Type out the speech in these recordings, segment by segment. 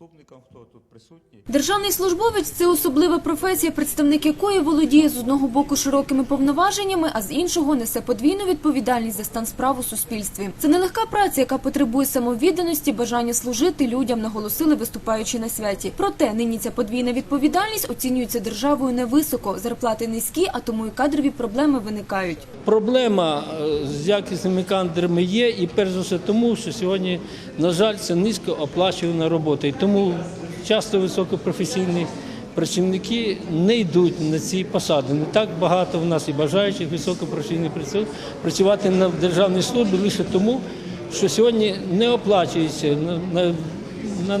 Заступникам, хто тут присутній. Державний службовець це особлива професія, представник якої володіє з одного боку широкими повноваженнями, а з іншого несе подвійну відповідальність за стан справ у суспільстві. Це нелегка праця, яка потребує самовідданості, бажання служити людям, наголосили виступаючи на святі. Проте нині ця подвійна відповідальність оцінюється державою невисоко. Зарплати низькі, а тому і кадрові проблеми виникають. Проблема е, з якісними кадрами є, і перш за все тому, що сьогодні, на жаль, це низько оплачувана робота. І тому часто високопрофесійні працівники не йдуть на ці посади. Не так багато в нас і бажаючих високопрофесійних праців працювати на державній службі лише тому, що сьогодні не оплачується на, на, на,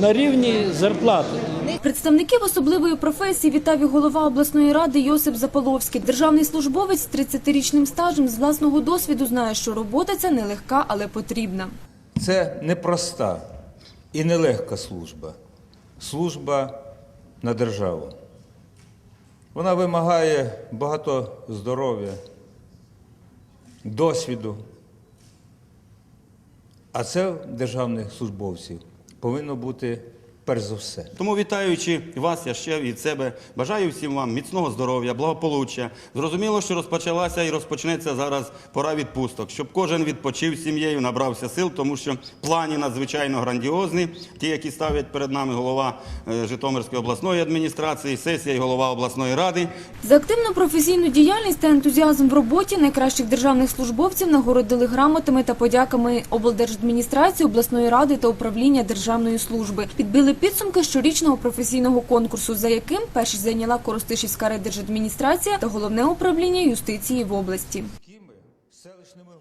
на рівні зарплати. Представників особливої професії вітав і голова обласної ради Йосип Заполовський. Державний службовець з 30-річним стажем з власного досвіду знає, що робота ця нелегка, але потрібна. Це непроста і нелегка служба. Служба на державу. Вона вимагає багато здоров'я, досвіду. А це державних службовців повинно бути перш за все. Тому вітаючи вас, я ще від себе бажаю всім вам міцного здоров'я, благополуччя. Зрозуміло, що розпочалася і розпочнеться зараз пора відпусток, щоб кожен відпочив сім'єю, набрався сил, тому що плані надзвичайно грандіозні. Ті, які ставлять перед нами голова е, Житомирської обласної адміністрації, сесія і голова обласної ради. За активну професійну діяльність та ентузіазм в роботі найкращих державних службовців нагородили грамотами та подяками облдержадміністрації, обласної ради та управління державної служби. Підбили підсумки щорічного професійного конкурсу, за яким перші зайняла Коростишівська райдержадміністрація та головне управління юстиції в області. кими селищними.